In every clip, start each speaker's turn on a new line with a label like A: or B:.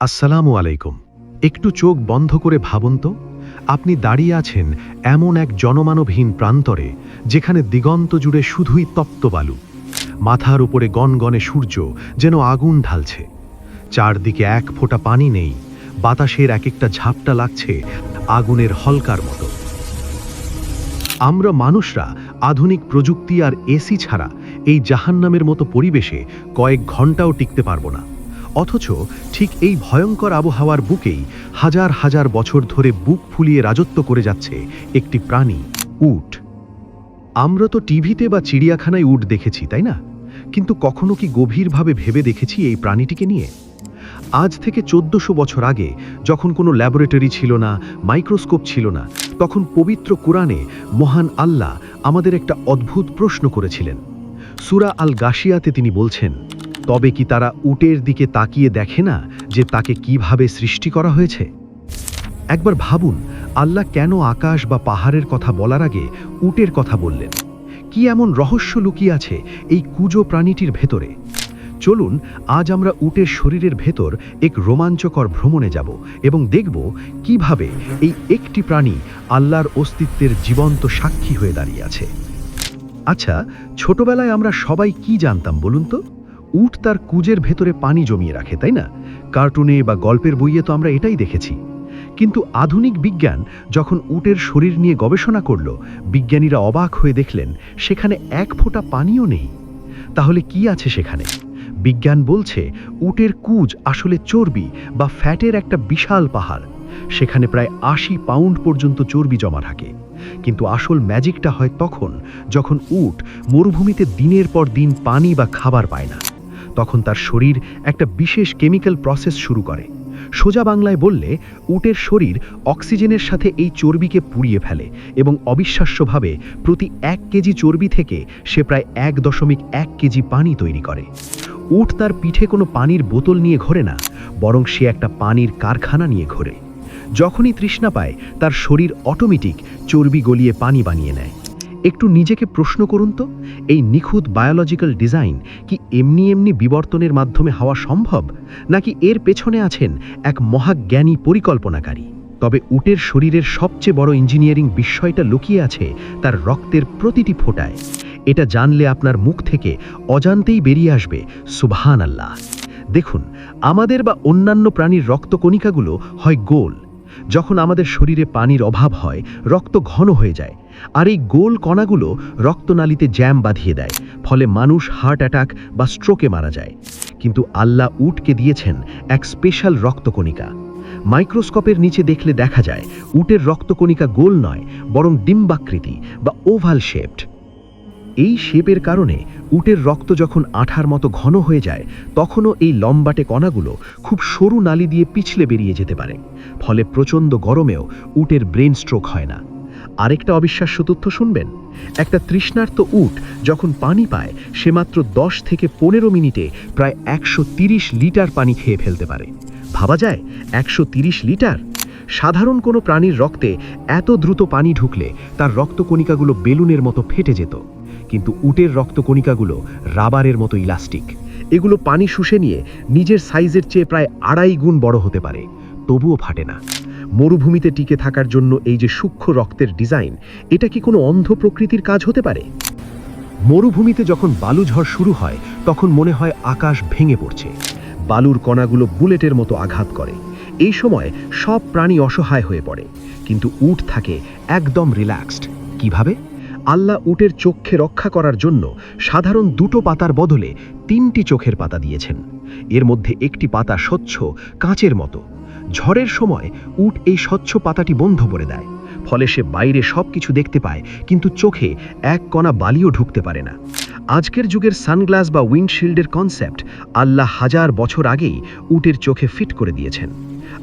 A: আসসালামু আলাইকুম। একটু চোখ বন্ধ করে ভাবুন তো, আপনি দাঁড়িয়ে আছেন এমন এক জনমানবহীন প্রান্তরে, যেখানে দিগন্ত জুড়ে শুধুই তপ্ত বালু। মাথার উপরে গনগনে সূর্য যেন আগুন ঢালছে। চারদিকে এক ফোঁটা পানি নেই, বাতাসের এক একটা ঝাপটা লাগছে আগুনের হলকার মতো। আমরা মানুষরা আধুনিক প্রযুক্তি আর এসি ছাড়া এই জাহান্নামের মতো পরিবেশে কয়েক ঘন্টাও টিকতে পারব না। অথচ ঠিক এই ভয়ঙ্কর আবহাওয়ার বুকেই হাজার হাজার বছর ধরে বুক ফুলিয়ে রাজত্ব করে যাচ্ছে একটি প্রাণী, উট। আমরা তো টিভিতে বা চিড়িয়াখানায় উট দেখেছি, তাই না? কিন্তু কখনো কি গভীরভাবে ভেবে দেখেছি এই প্রাণীটিকে নিয়ে? আজ থেকে চোদ্দশো বছর আগে যখন কোনো ল্যাবরেটরি ছিল না, মাইক্রোস্কোপ ছিল না, তখন পবিত্র কোরআনে মহান আল্লাহ আমাদের একটা অদ্ভুত প্রশ্ন করেছিলেন। সুরা আল গাশিয়াতে তিনি বলছেন তবে কি তারা উটের দিকে তাকিয়ে দেখে না যে তাকে কীভাবে সৃষ্টি করা হয়েছে? একবার ভাবুন, আল্লাহ কেন আকাশ বা পাহাড়ের কথা বলার আগে উটের কথা বললেন? কি এমন রহস্য লুকিয়ে আছে এই কুজো প্রাণীটির ভেতরে? চলুন, আজ আমরা উটের শরীরের ভেতর এক রোমাঞ্চকর ভ্রমণে যাব এবং দেখব কীভাবে এই একটি প্রাণী আল্লাহর অস্তিত্বের জীবন্ত সাক্ষী হয়ে দাঁড়িয়ে আছে। আচ্ছা ছোটবেলায় আমরা সবাই কি জানতাম বলুন তো? উট তার কুজের ভেতরে পানি জমিয়ে রাখে, তাই না? কার্টুনে বা গল্পের বইয়ে তো আমরা এটাই দেখেছি। কিন্তু আধুনিক বিজ্ঞান যখন উটের শরীর নিয়ে গবেষণা করল, বিজ্ঞানীরা অবাক হয়ে দেখলেন, সেখানে এক ফোঁটা পানিও নেই। তাহলে কি আছে সেখানে? বিজ্ঞান বলছে, উটের কুজ আসলে চর্বি বা ফ্যাটের একটা বিশাল পাহাড়। সেখানে প্রায় আশি পাউন্ড পর্যন্ত চর্বি জমা থাকে। কিন্তু আসল ম্যাজিকটা হয় তখন, যখন উট মরুভূমিতে দিনের পর দিন পানি বা খাবার পায় না। তখন তার শরীর একটা বিশেষ কেমিক্যাল প্রসেস শুরু করে। সোজা বাংলায় বললে, উটের শরীর অক্সিজেনের সাথে এই চর্বিকে পুড়িয়ে ফেলে এবং অবিশ্বাস্যভাবে প্রতি এক কেজি চর্বি থেকে সে প্রায় এক দশমিক এক কেজি পানি তৈরি করে। উট তার পিঠে কোনো পানির বোতল নিয়ে ঘোরে না, বরং সে একটা পানির কারখানা নিয়ে ঘোরে। যখনই তৃষ্ণা পায়, তার শরীর অটোমেটিক চর্বি গলিয়ে পানি বানিয়ে নেয়। একটু নিজেকে প্রশ্ন করুন তো, এই নিখুঁত বায়োলজিক্যাল ডিজাইন কি এমনি এমনি বিবর্তনের মাধ্যমে হওয়া সম্ভব? নাকি এর পেছনে আছেন এক মহাজ্ঞানী পরিকল্পনাকারী? তবে উটের শরীরের সবচেয়ে বড় ইঞ্জিনিয়ারিং বিষয়টা লুকিয়ে আছে তার রক্তের প্রতিটি ফোটায়। এটা জানলে আপনার মুখ থেকে অজান্তেই বেরিয়ে আসবে সুবহান আল্লাহ দেখুন, আমাদের বা অন্যান্য প্রাণীর রক্তকণিকাগুলো হয় গোল। যখন আমাদের শরীরে পানির অভাব হয়, রক্ত ঘন হয়ে যায় আর এই গোল কণাগুলো রক্তনালীতে জ্যাম বাঁধিয়ে দেয়, ফলে মানুষ হার্ট অ্যাটাক বা স্ট্রোকে মারা যায়। কিন্তু আল্লাহ উটকে দিয়েছেন এক স্পেশাল রক্তকণিকা। মাইক্রোস্কোপের নিচে দেখলে দেখা যায়, উটের রক্তকণিকা গোল নয়, বরং ডিম্বাকৃতি বা ওভাল শেপড। এই শেপের কারণে উটের রক্ত যখন আঠার মতো ঘন হয়ে যায়, তখনও এই লম্বাটে কণাগুলো খুব সরু নালি দিয়ে পিছলে বেরিয়ে যেতে পারে, ফলে প্রচণ্ড গরমেও উটের ব্রেন স্ট্রোক হয় না। আরেকটা অবিশ্বাস্য তথ্য শুনবেন। একটা তৃষ্ণার্ত উট যখন পানি পায়, সে মাত্র দশ থেকে পনেরো মিনিটে প্রায় একশো লিটার পানি খেয়ে ফেলতে পারে। ভাবা যায়, একশো লিটার? সাধারণ কোনো প্রাণীর রক্তে এত দ্রুত পানি ঢুকলে তার রক্তকণিকাগুলো বেলুনের মতো ফেটে যেত। কিন্তু উটের রক্তকণিকাগুলো রাবারের মতো ইলাস্টিক। এগুলো পানি শুষে নিয়ে নিজের সাইজের চেয়ে প্রায় আড়াই গুণ বড় হতে পারে। তবুও ফাটে না। মরুভূমিতে টিকে থাকার জন্য এই যে সূক্ষ্ম রক্তের ডিজাইন, এটা কি কোনো অন্ধ প্রকৃতির কাজ হতে পারে? মরুভূমিতে যখন বালুঝড় শুরু হয়, তখন মনে হয় আকাশ ভেঙে পড়ছে। বালুর কণাগুলো বুলেটের মতো আঘাত করে। এই সময় সব প্রাণী অসহায় হয়ে পড়ে। কিন্তু উট থাকে একদম রিল্যাক্সড কীভাবে? আল্লাহ উটের চোখে রক্ষা করার জন্য সাধারণ দুটো পাতার বদলে তিনটি চোখের পাতা দিয়েছেন। এর মধ্যে একটি পাতা স্বচ্ছ, কাঁচের মতো। ঝড়ের সময় উট এই স্বচ্ছ পাতাটি বন্ধ করে দেয়। ফলে সে বাইরে সব কিছু দেখতে পায়, কিন্তু চোখে এক কণা বালিও ঢুকতে পারে না। আজকের যুগের সানগ্লাস বা উইন্ডশিল্ডের কনসেপ্ট আল্লাহ হাজার বছর আগেই উটের চোখে ফিট করে দিয়েছেন।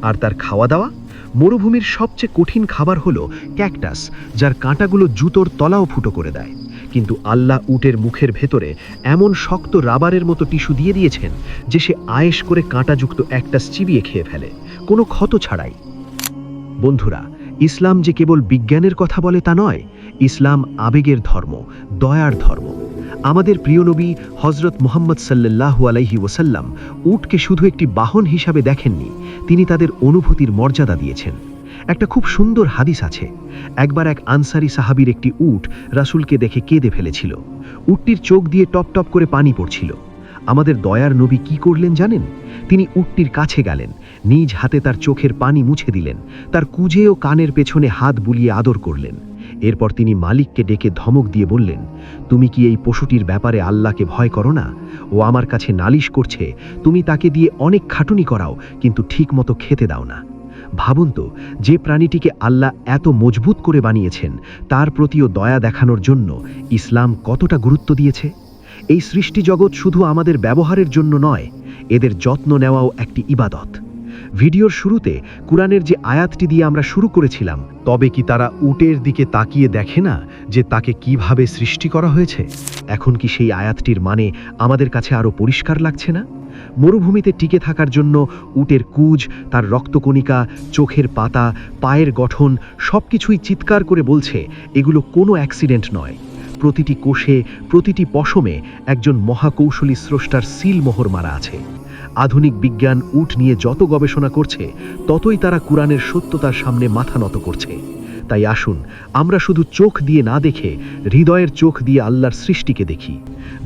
A: আর তার খাওয়া দাওয়া মরুভূমির সবচেয়ে কঠিন খাবার হলো ক্যাকটাস, যার কাঁটাগুলো জুতোর তলাও ফুটো করে দেয়। কিন্তু আল্লাহ উটের মুখের ভেতরে এমন শক্ত রাবারের মতো টিস্যু দিয়ে দিয়েছেন যে সে আয়েস করে কাঁটাযুক্ত একটা চিবিয়ে খেয়ে ফেলে। কোনো ক্ষত ছাড়াই। বন্ধুরা, ইসলাম যে কেবল বিজ্ঞানের কথা বলে তা নয়, ইসলাম আবেগের ধর্ম, দয়ার ধর্ম। আমাদের প্রিয় নবী হজরত মোহাম্মদ সাল্লাল্লাহু আলাইহি ওসাল্লাম উটকে শুধু একটি বাহন হিসাবে দেখেননি, তিনি তাদের অনুভূতির মর্যাদা দিয়েছেন। একটা খুব সুন্দর হাদিস আছে। একবার এক আনসারি সাহাবীর একটি উট রাসূলকে দেখে কেঁদে ফেলেছিল। উটটির চোখ দিয়ে টপ টপ করে পানি পড়ছিল। আমাদের দয়ার নবী কি করলেন জানেন? তিনি উটটির কাছে গেলেন, নিজ হাতে তার চোখের পানি মুছে দিলেন, তার কুজে ও কানের পেছনে হাত বুলিয়ে আদর করলেন। এরপর তিনি মালিককে ডেকে ধমক দিয়ে বললেন, তুমি কি এই পশুটির ব্যাপারে আল্লাহকে ভয় করো না? ও আমার কাছে নালিশ করছে, তুমি তাকে দিয়ে অনেক খাটুনি করাও, কিন্তু ঠিকমতো খেতে দাও না। ভাবুন তো, যে প্রাণীটিকে আল্লাহ এত মজবুত করে বানিয়েছেন, তার প্রতিও দয়া দেখানোর জন্য ইসলাম কতটা গুরুত্ব দিয়েছে? এই সৃষ্টি জগৎ শুধু আমাদের ব্যবহারের জন্য নয়, এদের যত্ন নেওয়াও একটি ইবাদত। ভিডিওর শুরুতে কুরআনের যে আয়াতটি দিয়ে আমরা শুরু করেছিলাম, তবে কি তারা উটের দিকে তাকিয়ে দেখে না যে তাকে কীভাবে সৃষ্টি করা হয়েছে? এখন কি সেই আয়াতটির মানে আমাদের কাছে আরও পরিষ্কার লাগছে না? মরুভূমিতে টিকে থাকার জন্য উটের কুজ, তার রক্তকণিকা, চোখের পাতা, পায়ের গঠন সবকিছুই চিৎকার করে বলছে, এগুলো কোনো অ্যাক্সিডেন্ট নয়। প্রতিটি কোষে, প্রতিটি পশমে একজন মহাকৌশলী স্রষ্টার সিল মোহর মারা আছে। আধুনিক বিজ্ঞান উট নিয়ে যত গবেষণা করছে, ততই তারা কুরআনের সত্যতার সামনে মাথা নত করছে। তাই আসুন, আমরা শুধু চোখ দিয়ে না দেখে, হৃদয়ের চোখ দিয়ে আল্লাহর সৃষ্টিকে দেখি।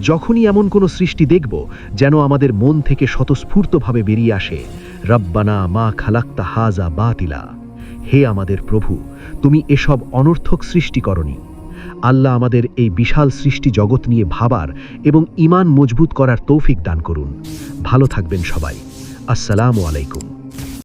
A: যখনই এমন কোনো সৃষ্টি দেখব, যেন আমাদের মন থেকে স্বতঃস্ফূর্তভাবে বেরিয়ে আসে, রব্বানা মা খালাক্তা হাজা বাতিলা। হে আমাদের প্রভু, তুমি এসব অনর্থক সৃষ্টি করনি। আল্লাহ আমাদের এই বিশাল সৃষ্টি জগৎ নিয়ে ভাবার এবং ইমান মজবুত করার তৌফিক দান করুন। ভালো থাকবেন সবাই। আসসালামু আলাইকুম।